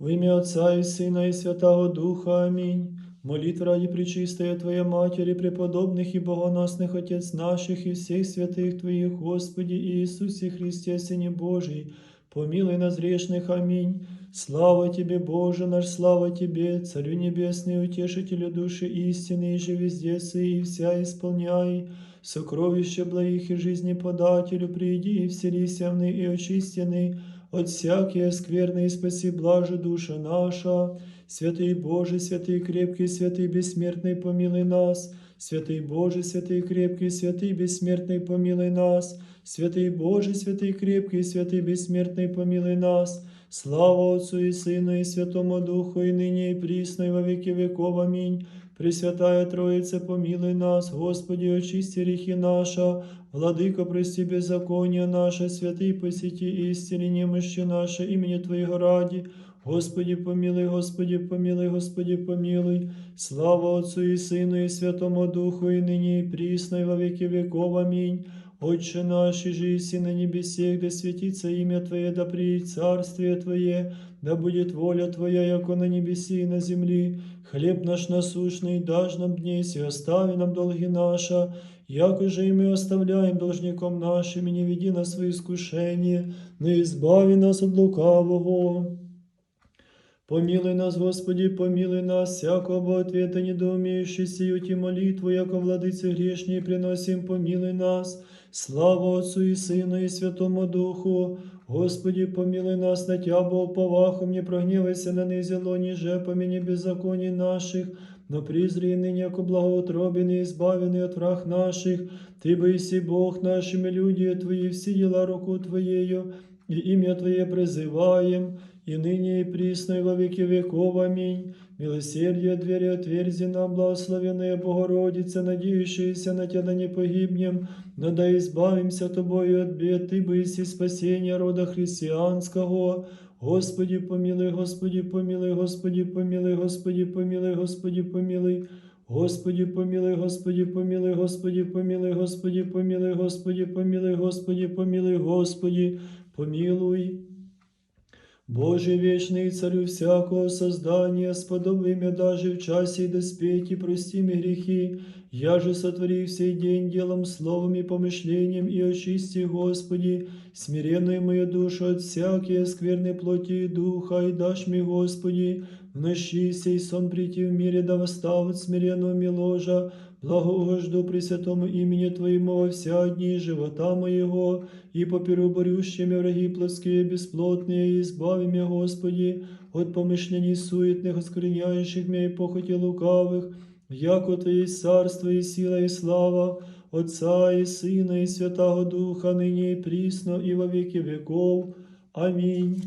В ім'я Отця і Сина, і Святого Духа. Амінь. Молитва раді причистая Твоя Матери, преподобних і богоносних Отець наших і всіх святих Твоїх, Господі Ісусі Христе, Сині Божий, помилуй нас грешных. Аминь. Слава Тебе, Боже наш, слава Тебе, Царю Небесный, Утешителю души истины, и же везде сы и вся исполняй. Сокровище благих и жизни подателю, приди и вселись явный и очистенный, от всякие скверны и спаси блаже душа наша. Святый Боже, святый крепкий, святый бессмертный, помилуй нас. Святый Боже, святый крепкий, святый бессмертный, помилуй нас. Святый Боже, святый крепкий, святый бессмертный, помилуй нас. Слава Отцу и Сыну и Святому Духу, и ныне и присно, и во веки веков. Аминь. Пресвятая Троица, помилуй нас, Господи, очисти грехи наша, Владыко, прости беззаконие наше, святый посети истине немощи наше, имени Твоего ради. Господи, помилуй, Господи, помилуй, Господи, помилуй. Слава Отцу и Сыну и Святому Духу, и ныне и присно, и во веки веков. Аминь. Отче наш, и жиси на небесе, да светится имя Твое, да приедет царствие Твое, да будет воля Твоя, яко на небеси и на земли. Хлеб наш насущный дашь нам днесь, и остави нам долги наши, яко же и мы оставляем должником нашим, и не веди нас в свои искушения, но избави нас от лукавого. Помилуй нас, Господи, помилуй нас, всякого ответа недоумеющий сию ти молитву, яко владыцы грешней приносим, помилуй нас. Слава Отцу и Сыну и Святому Духу. Господи, помилуй нас, на Тя, Бог, повахом, не прогневайся на низело, ниже помяни беззаконий наших, но призри ныне, яко благоутробен и избавленный от враг наших. Ты боиси Бог нашими люди Твои, все дела руку Твоею, и имя Твое призываем, и ныне и присно, и во веки веков. Аминь. Милосердие двери отверзи нам, благословенная Богородица, надеющаяся на Тебя да не погибнем, но да избавимся Тобою от бед, Ты боиси спасения рода христианского. Господи, помилуй, Господи, помилуй, Господи, помилуй, Господи, помилуй, Господи, помилуй. Господи, помилуй, Господи, помилуй, Господи, помилуй, Господи, помилуй, Господи, помилуй, Господи, помилуй, Господи, помилуй. Боже вечный царю всякого создания, сподоби меня даже в часе и доспехи, прости мне грехи, я же сотвори сей день делом, словом и помышлением, и очисти, Господи, смиренную мою душу от всякие скверной плоти и духа, и дашь мне, Господи, в ночи сей сон прийти в мире, да восставить смиренного миложа, благоугожду Пресвятому имени Твоему во вся дни живота моего, и поперу борющими враги плотские бесплотные, и избави меня, Господи, от помышлений суетных, оскверняющих меня и похоти лукавых, яко Твоє царство і сила, і слава, Отца і Сина, і Святого Духа, нині і присно, і во веки веков. Амінь.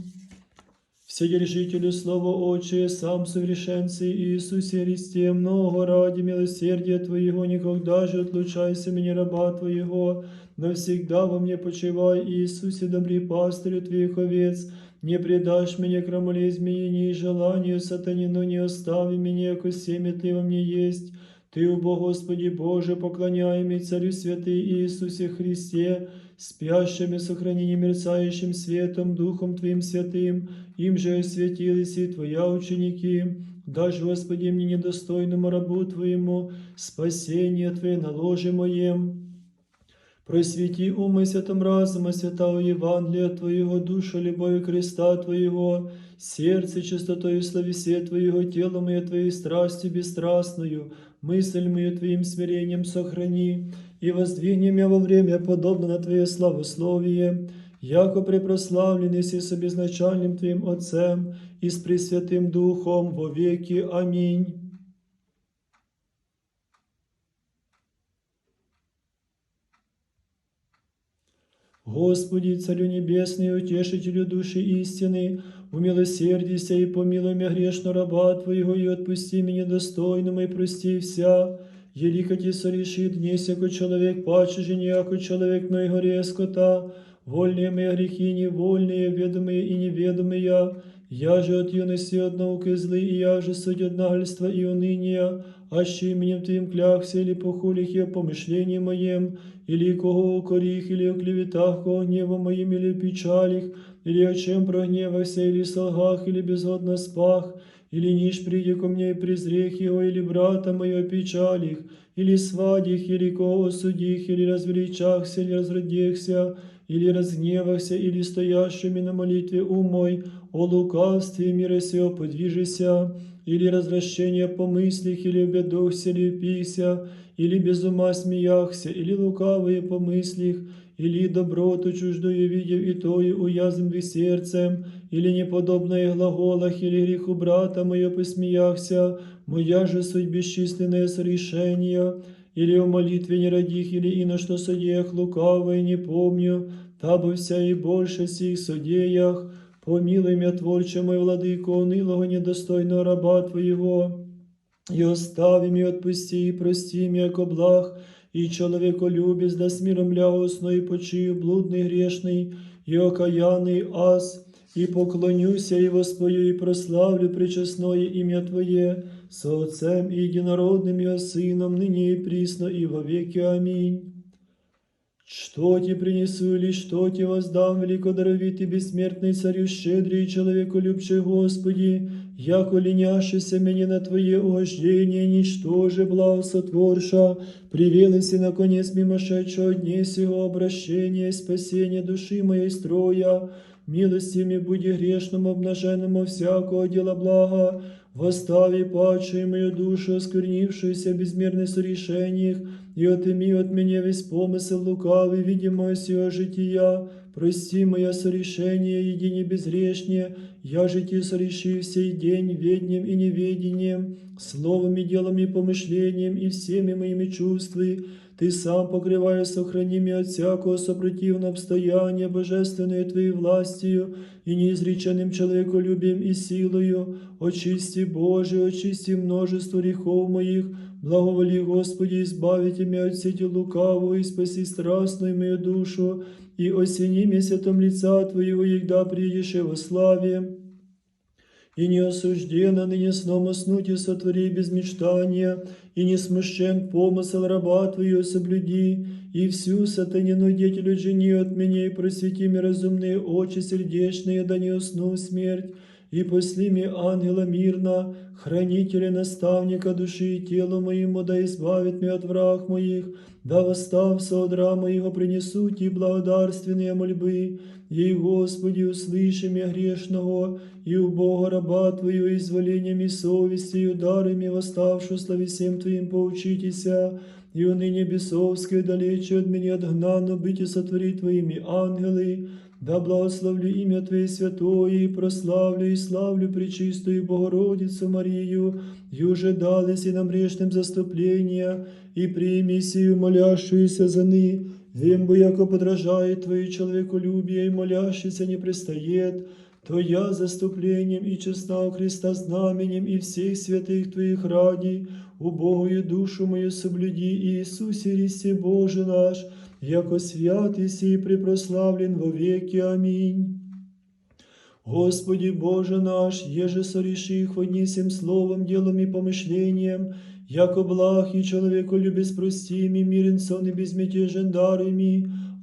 Вседержителю Слова Отче, сам совершенцы Иисусе Христе, много ради милосердия Твоего, никогда же отлучайся меня, раба Твоего, навсегда во мне почивай, Иисусе, добрый пастырю Твоих овец, не предашь меня крамоле змеине и желанию сатани, но не остави меня, яко семя Ты во мне есть. Ты, убо Господи Боже, поклоняемый Царю Святый Иисусе Христе, спящим и сохранени мерцающим светом, Духом Твоим Святым, им же осветились и Твоя ученики. Дашь, Господи, мне недостойному рабу Твоему спасение Твое на ложе моем. Просвети умы святом разума святого Евангелия Твоего, душу любовью креста Твоего, сердце чистотою словесе Твоего, тело мое Твоей страстью бесстрастную, мысль мою Твоим смирением сохрани, и воздвигни меня во время подобно на Твое славословие, яко препрославленный си с обезначальным Твоим Отцем и с Пресвятым Духом во веки. Аминь. Господи, Царю Небесный, утешителю души истины, умилосердися и помилуй меня грешно раба Твоего, и отпусти меня достойному, и прости вся. Елико Ти сорешит днесь, яко человек паче же, яко человек моего резкота, вольные мои грехи, невольные, ведомые и неведомые, я же от юности от науки злы, и я же суть от нагольства и уныния, аще именем Твоим клякся или похулих я помышлением моем, или кого укорих, или о клеветах, кого гневом моим, или в печалях, или о чем прогневался, или солгах, или безгодно спах, или ниш приди ко мне и презрех его, или брата моего печалих, или свадих, или кого осудих, или развеличахся, или разродихся, или разгневахся, или стоящими на молитве ум мой, о лукавстве мира сего подвижися, или развращение помыслих, или обедохся, или пися, или без ума смеяхся, или лукавые помыслих, или доброту чуждую видев и тою уязан ви сердцем, или неподобное глаголах, или греху брата моего посмеяхся, моя же суть бесчисленное сорешения, или о молитве не родих, или и на что судеях лукавое не помню, табы вся и больше сих судеях, помилуй меня, Творче мой, владыко, унылого недостойного раба Твоего, и остави меня, отпусти, и прости меня, яко благ, и человеколюбец, да с миром лягосно и почию, блудный, грешный, и окаянный ас, и поклонюся и воспою, и прославлю пречестное имя Твое, со Отцем и Единородным Его Сыном, ныне и присно, и во веки. Аминь. Что ти принесу или что ти воздам, великодаровитый бессмертный царю щедрый человеколюбчий Господи, яко леняшися мені на Твое угождение, ничтоже благосотворша, привелися на конец мимошедшего дне сего обращения и спасения души моей строя, милостями буди грешному обнаженному всякого дела блага, восстави падшую мою душу, осквернившуюся в безмерных сорешениях, и отыми от меня весь помысел лукавый, видимое сего жития, прости моя сорешение, едине безгрешнее, я житие сореши сей день веднем и неведением, словом и делом и помышлением, и всеми моими чувствами, ты сам покрывая, сохрани меня от всякого сопротивного обстояния, божественной Твоей властью и неизреченным человеколюбием и силою, очисти Боже, очисти множество грехов моих, благоволи Господи, избавите меня от сети лукавого и спаси страстную мою душу, и осени меня святом лица Твоего, егда приедешь во славе И не осуждена ныне сном уснуть и сотвори без мечтания, и не смущен помысл раба Твою соблюди, и всю сатанину деятелю жени от меня, и просвети мне разумные очи сердечные, да не усну смерть, и посли мне ангела мирно, хранителя, наставника души и тела моему, да избавит меня от враг моих, да восстав соодра моего принесу ти благодарственные мольбы, ей, Господи, услыши меня грешного, и у Бога раба Твою изволением и совестью, дарами восставшую слави всем Твоим поучитеся, и уныне бесовское далече от меня отгнано быть и сотвори Твоими ангелы, да благословлю имя Твое святое, и прославлю и славлю Пречистую Богородицу Марию, и уже дались и нам грешным заступления, и прими сию молящуюся за ны, вем бы, яко подражает Твое человеколюбие, и молящийся не пристает, то я заступлением и честна у Христа знаменем и всех святых Твоих ради, убогую душу мою соблюди, Иисусе Христе Боже наш, яко святый сей препрославлен во веки. Аминь. Господи Боже наш, еже сореши их одни всем словом, делом и помышлением, яко благ и человеку любез простими, мирен сон и безмятежен даруй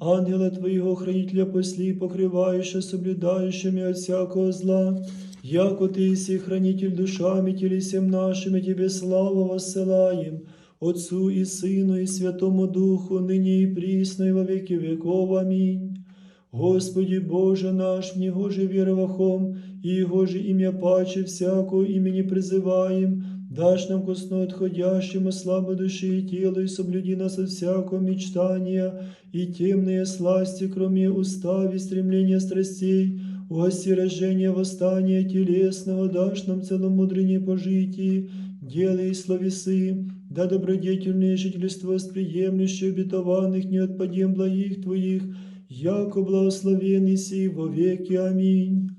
ангела Твоего хранителя посли, покрывающего, соблюдающими от всякого зла, яко Ты си хранитель душами телесем нашими, Тебе славу воссылаем, Отцу и Сыну и Святому Духу, ныне и присно и во веки веков. Аминь. Господи Боже наш, в Него же веровахом, и Его же имя паче всякого имени призываем, дашь нам косно отходящему слабо души и телу, и соблюди нас от всякого мечтания, и темные сласти, кроме устав и стремления страстей, угаси рождение восстания телесного, дашь нам целомудрение пожитии, делай словесы, да добродетельное жительство восприемлющее обетованных не отпадем благих Твоих, яко благословенный си во веки. Аминь.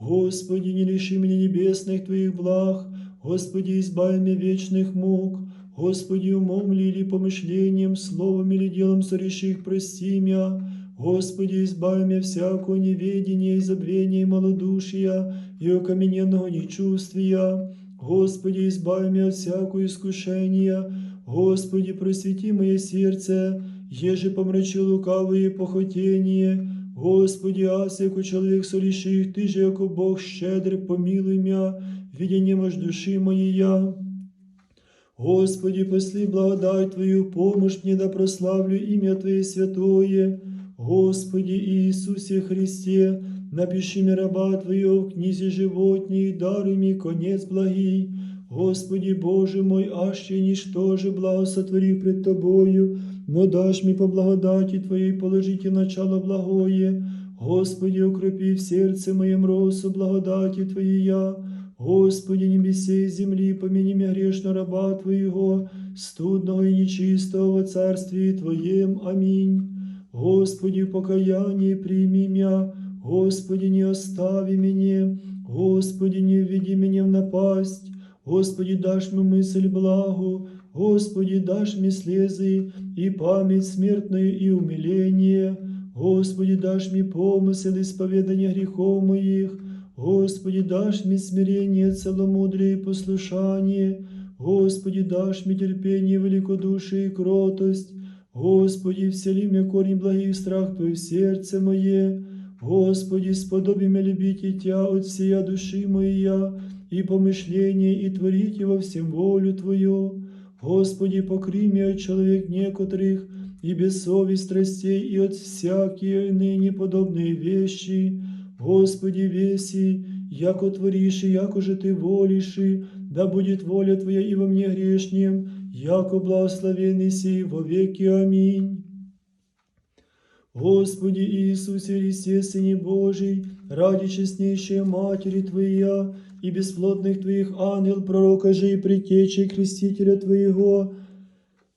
Господи, не лиши меня небесных Твоих благ, Господи, избави меня вечных мук, Господи, умом ли или помышлением, словом или делом сореши их, прости меня, Господи, избави меня всякого неведения и забвения и малодушия, и окамененного нечувствия, Господи, избави меня от всякого искушения, Господи, просвети мое сердце, еже помрачи лукавые похотение, Господи, ас, яко чоловік соліших, Ти же, яко Бог щедрий, помилуй мя, видіння мож душі моєя. Господи, посли благодать Твою, помощь мне да прославлю имя Твое святое. Господи Иисусе Христе, напиши мне раба Твоего в книзе животней, даруй мне конец благий. Господи Боже мой, аще ничтоже благо сотворив пред Тобою, но дашь мне по благодати Твоей положите начало благое. Господи, укропи в сердце моем росу благодати Твоей я. Господи, небесе и земли, помяни меня грешно раба Твоего, студного и нечистого во Царстве Твоем. Аминь. Господи, в покаянии прими меня, Господи, не остави меня, Господи, не введи меня в напасть, Господи, дашь мне мысль благу, Господи, дашь мне слезы и память смертную и умиление, Господи, дашь мне помысл исповедания грехов моих, Господи, дашь мне смирение, целомудрие и послушание, Господи, дашь мне терпение, великодушие и кротость, Господи, всели мне корень благих страх Твой в сердце мое, Господи, сподоби меня любить и Тя от всея души моя, и помышление, и творить во всем волю Твою. Господи, покри меня от человек некоторых, и без совесть страстей, и от всякие ныне подобные вещи. Господи, веси, яко творишь, и яко же Ты волишь, и да будет воля Твоя и во мне грешнем, яко благословенный сей во веки. Аминь. Господи Иисусе Христе, Сыне Божий, ради честнейшей Матери Твоя и бесплотных Твоих ангел, пророка же и предтечи Крестителя Твоего,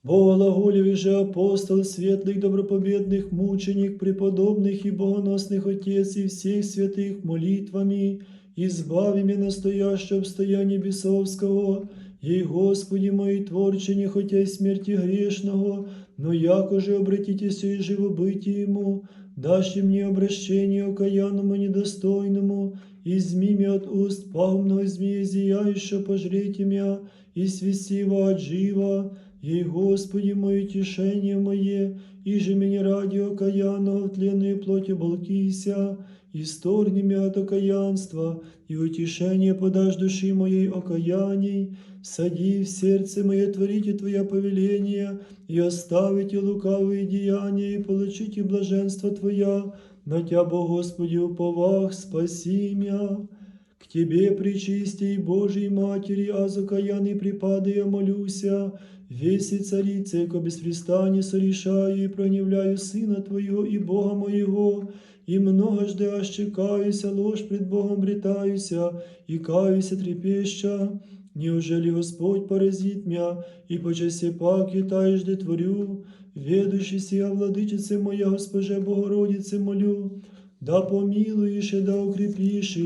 Боголаголевый же апостол, светлых, добропобедных мученик, преподобных и богоносных Отец и всех святых молитвами, избави меня настоящего обстояния бесовского, Ей, Господи мой, творче, не хотя смерти грешного, но яко же обратитесь и живобытие ему, дашь мне обращение окаянному недостойному, и змими от уст пагубного змея зияющего пожрите мя, и свисива от жива, Ей, Господи, мое тишение мое, и же меня ради окаянного в тленной плоти болкися, и сторни мя от окаянства, и утешение подашь души моей окаяний, сади в сердце мое, творите Твоя повеление, и оставите лукавые деяния, и получите блаженство Твоя, на Тя, Бо Господи, уповах, спаси мя. К Тебе, причистей Божией Матери, а закаянный припады я молюся, веси царице, яко беспрестанно сорешаю и прогневляю Сына Твоего и Бога моего, и многожды ощекаюся, ложь пред Богом бретаюся, и каюся трепеща. Неужели Господь поразит мя, и по часе пак и таежды творю, ведущий сия владычице моя, Госпоже Богородице молю, да помилуешь и да укрепишь,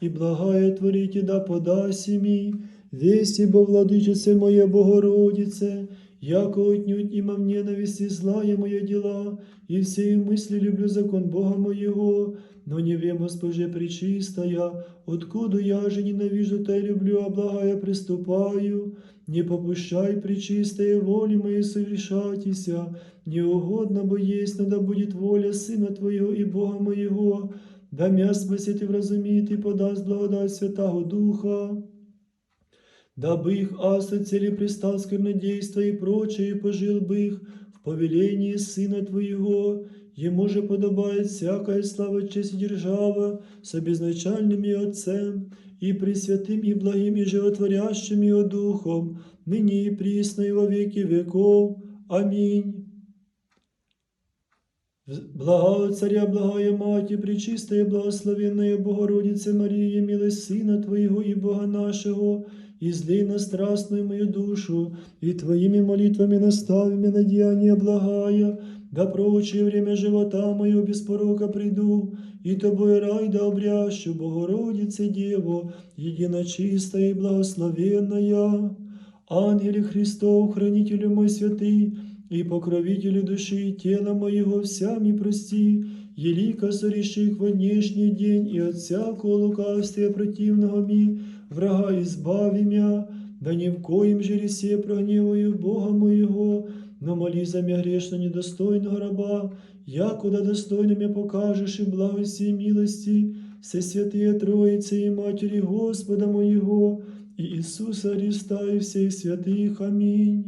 и благая творите да подаси ми, вести, бо владычице моя Богородице, яко отнюдь има в ненависти злая моя дела, и все мысли люблю закон Бога моего, но не вем, Госпоже пречистая, откуда я же ненавижу та и люблю, а благая приступаю, не попущай пречистая воли моей совершатися, неугодно бо есть, но да будет воля Сына Твоего и Бога моего, да мя спасет и вразумит и подаст благодать Святого Духа дабы их ас от цели пристал сквернодейства и прочее, и пожил бы их в повелении Сына Твоего, Ему же подобает всякая слава, честь и держава с обезначальным и Отцем, и Пресвятым, и благим, и животворящим Его Духом, ныне и присно, и во веки веков. Аминь. Благо Царя, благая Мати, Пречистая, благословенная Богородице Мария, милость Сына Твоего и Бога нашего, излей на страстную мою душу, и Твоими молитвами настави меня на деяния благая, да прочее время живота мою без порока приду, и Тобой рай да обрящу, Богородице Дево, единочистая и благословенная. Ангеле Христов, хранителю мой святый, и покровителю души и тела моего всями прости, елика сореших внешний день и от всякого лукавствия противного ми, врага избави мя, да ни в коем же ресе прогневаю Бога моего, но моли за меня грешно недостойного раба, якуда достойным я покажешь и благости и милости, все святые Троицы и Матери Господа моего, и Иисуса Христа и всех святых. Аминь.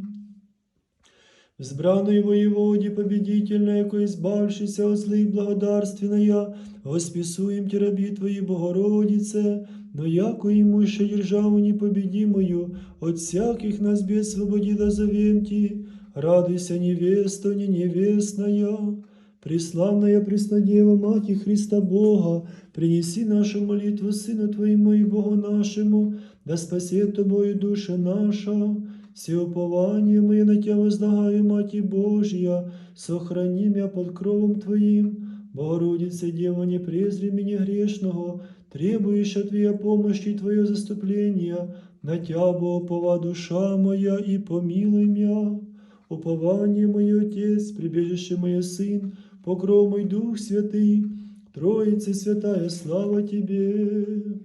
Взбраной воеводе победительная, яко избавшийся от злых благодарственная, восписуем те раби Твои, Богородице, но яко имуща державу непобедимую, от всяких нас бед свободила зовем Ти, радуйся, невеста, не невестная, Преславная Преснодева, Мати Христа Бога, принеси нашу молитву Сыну Твоему и Богу нашему, да спасет Тобою душа наша. Все упование мое на Тебя возлагаю, Мати Божья, сохрани меня под кровом Твоим. Богородица, Дева, не презри меня грешного, требующая Твоя помощи и Твое заступление, на Тя, Бога, душа моя, и помилуй меня. Упование мое, Отец, прибежище мое, Сын, покров мой Дух Святый, Троица Святая, слава Тебе.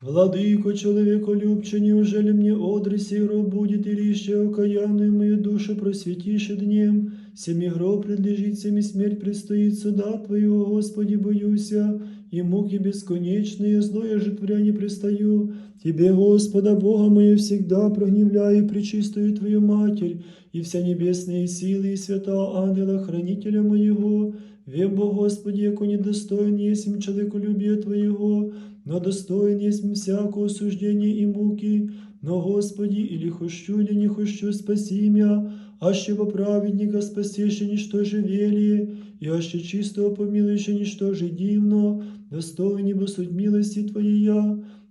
Владыко, человеколюбче, неужели мне одрыси гроб будет и рище окаянную мою душу просветишь днем? Семи гроб предлежит, семи смерть предстоит суда Твоего, Господи, боюся, и муки бесконечные, злое житвря не пристаю. Тебе, Господа, Бога мое, всегда прогневляю, пречистую Твою Матерь, и вся небесные силы, и свята ангела, хранителя моего, Вем, Бо Господи, яко недостоин есмь человеколюбия Твоего, но достоин есмь всякого суждения и муки, но, Господи, или хощу, или не хощу, спаси мя, аще во праведника спасеше ничто же велие, и аще чистого помилуеше ничто же дивно, достоин небо суть милости Твоей,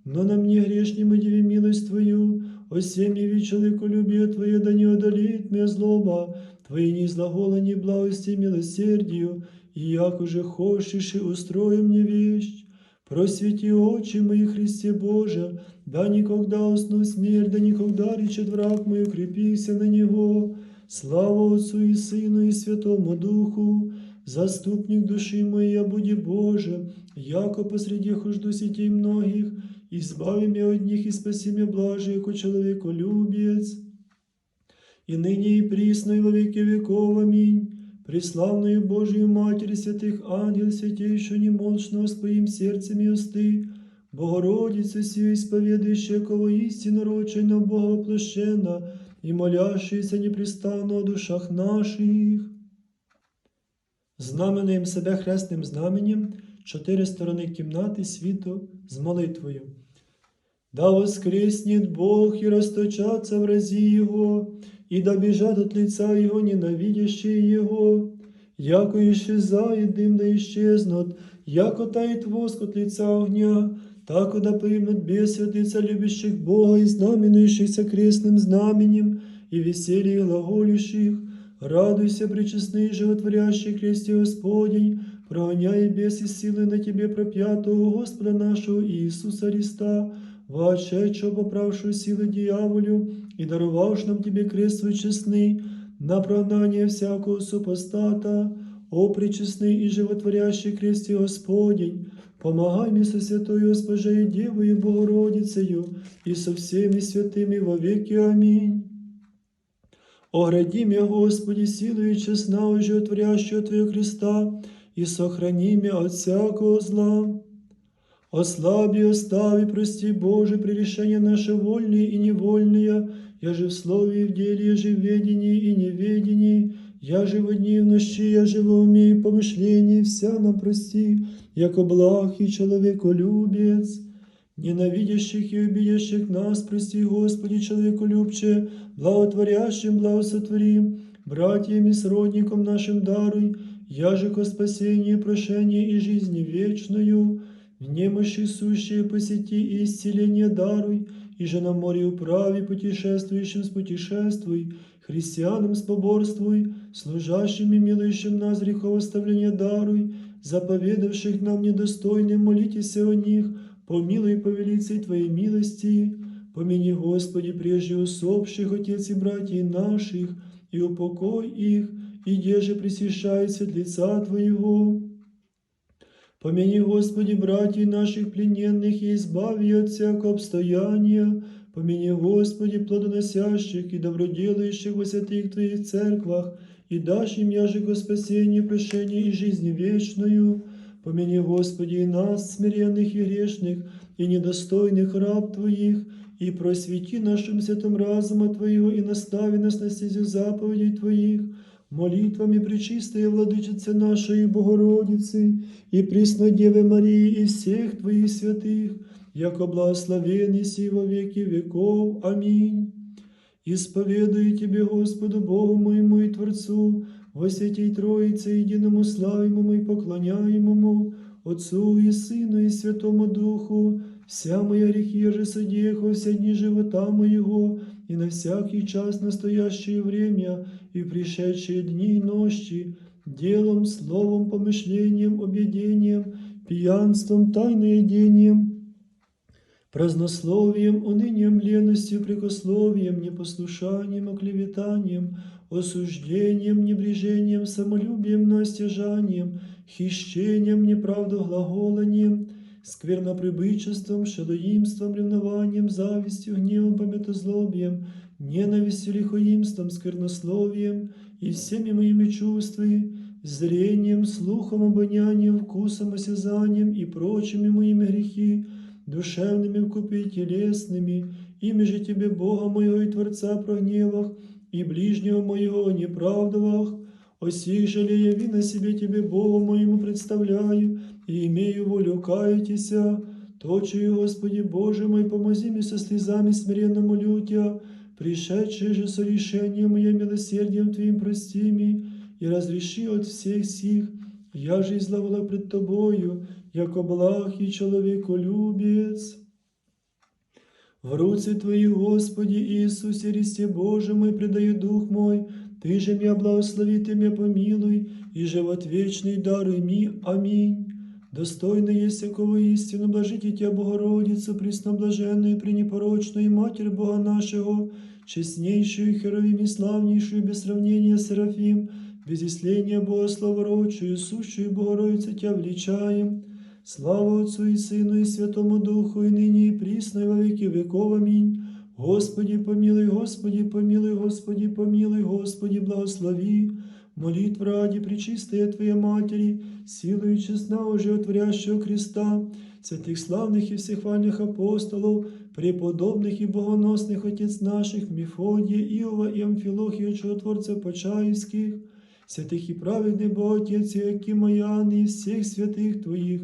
но на мне грешнему деви милость Твою, о семье ви человеколюбие Твое, да не одолеет меня злоба, Твои низлаголани благости и милосердию, и як уже хочешь и устрою мне вещь. Просвети очи мои, Христе Боже, да никогда усну смерть, да никогда речет враг мой, укрепися на него. Слава Отцу и Сыну и Святому Духу, заступник души моей, буди Боже, яко посреди хожду сетей многих, избави меня от них и спаси меня блаже, яко человеколюбец. И ныне и присно, и во веки веков. Аминь. Преславную Божию Матерь святых ангел, святейшую немолчного с твоим сердцем и усты, Богородица сию исповедующая, кого истинно рочена Бога воплощена, и молящаяся непрестанно о душах наших. Знаменуємо себе хресним знаменем чотири сторони кімнати світу з молитвою. Да воскреснет Бог и расточатся врази Его, и да бежат от лица Его ненавидящие Его, яко исчезает дым да исчезнут, яко тает воск от лица огня, так да погибнут бесы от лица любящих Бога и знаменующихся крестным знаменем, и веселье глаголющих, радуйся, пречестный животворящий кресте Господень, прогоняй бесы силы на Тебе пропятого Господа нашего Иисуса Христа, воочечо поправшую силы дьяволю и даровавши нам Тебе крест свой честный, на прогнание всякого супостата, о пречестный и животворящий кресте Господень, помогай мне со святой Госпожею Девою Богородицею и со всеми святыми во веки. Аминь. Огради меня, Господи, силою честна, животворящего Твоего креста, и сохрани меня от всякого зла. Ослаби, остави, прости, Боже, прегрешения наши вольные и невольные, я же в слове и в деле, я же в ведении и неведении, я же в дни в ночи, я же в и помышлении, вся нам прости, яко благ и человеколюбец. Ненавидящих и обидящих нас, прости, Господи, человеколюбче, благотворящим благосотворим, братьям и сродникам нашим даруй, я же ко спасению, прошению и жизни вечную, в немощи сущие посети и исцеление даруй, и же на море управи путешествующим спутешествуй, христианам споборствуй, служащим и милующим нас греховоставление даруй, заповедавших нам недостойным молитесь о них, помилуй по велице Твоей милости, помяни, Господи, прежде усопших, отец и братьев наших, и упокой их, и деже присвящает светлица Твоего. Помяни, Господи, братьев наших плененных, и избави от всякого обстояния, помяни, Господи, плодоносящих и доброделающих во святых Твоих церквах, и дашь им яжего спасение, прощение и жизнь вечную. Помяни, Господи, и нас, смиренных и грешных, и недостойных раб Твоих, и просвети нашим святым разума Твоего, и настави нас на стезю заповедей Твоих, молитвами Пречистой Владычицы нашей Богородицы, и Пресной Девы Марии, и всех Твоих святых, яко благословен еси во веки веков. Аминь. Исповедую Тебе, Господу Богу моему и Творцу, во святей Троице, единому славимому и поклоняемому, Отцу и Сыну и Святому Духу, вся моя грехи же содеха все дни живота моего, и на всякий час настоящее время, и в пришедшие дни и ночи, делом, словом, помышлением, объедением, пьянством, тайноедением, празднословием, унынием, леностью, прикословием, непослушанием, оклеветанием, осуждением, небрежением, самолюбием, настяжанием, хищением, неправду глаголанием, скверноприбычеством, шелоимством, ревнованием, завистью, гневом, пометозлобием, ненавистью, лихоимством, сквернословием и всеми моими чувствами, зрением, слухом, обонянием, вкусом, осязанием и прочими моими грехи, душевными вкупе и телесными, ими же Тебе, Бога моего и Творца, прогневах, и ближнего моего о неправдовах, о сих же яви на себе Тебе, Богу моему, представляю, и имею волю каятися, точую, Господи Боже мой, помози мне со слезами смиренно молю Тебя, пришедшие же со решением моим милосердием Твоим прости ми, и разреши от всех сих, я же изловила пред Тобою, яко благ и человеколюбец. В руці Твої, Господи Ісусі, Христе Боже мой, предаю дух мой, Ты же меня благослови, Ты меня помилуй, и живот вечный даруй ми. Аминь. Достойно есть всякого истину, блажите Тебя, Богородицу, пресноблаженную, пренепорочную Матерь Бога нашего, честнейшую, херовим и славнейшую, без сравнения Серафим, без исления Бога славородчую, сущую Богородицу Тебя величаем. Слава Отцу и Сыну и Святому Духу, и ныне и присно, и во веки веков. Аминь. Господи, помилуй, Господи, помилуй, Господи, помилуй, Господи, благослови. Молитва ради Пречистая Твоя Матери, силою честного животворящего креста, святых славных и всехвальных апостолов, преподобных и богоносных отец наших Мефодия, Иова и Амфилохия, чудотворцев Почаевских, святых и праведных Боготец Иакима Иоанна и всех святых Твоих,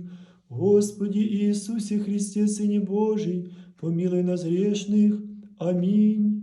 Господи Иисусе Христе, Сыне Божий, помилуй нас грешных. Аминь.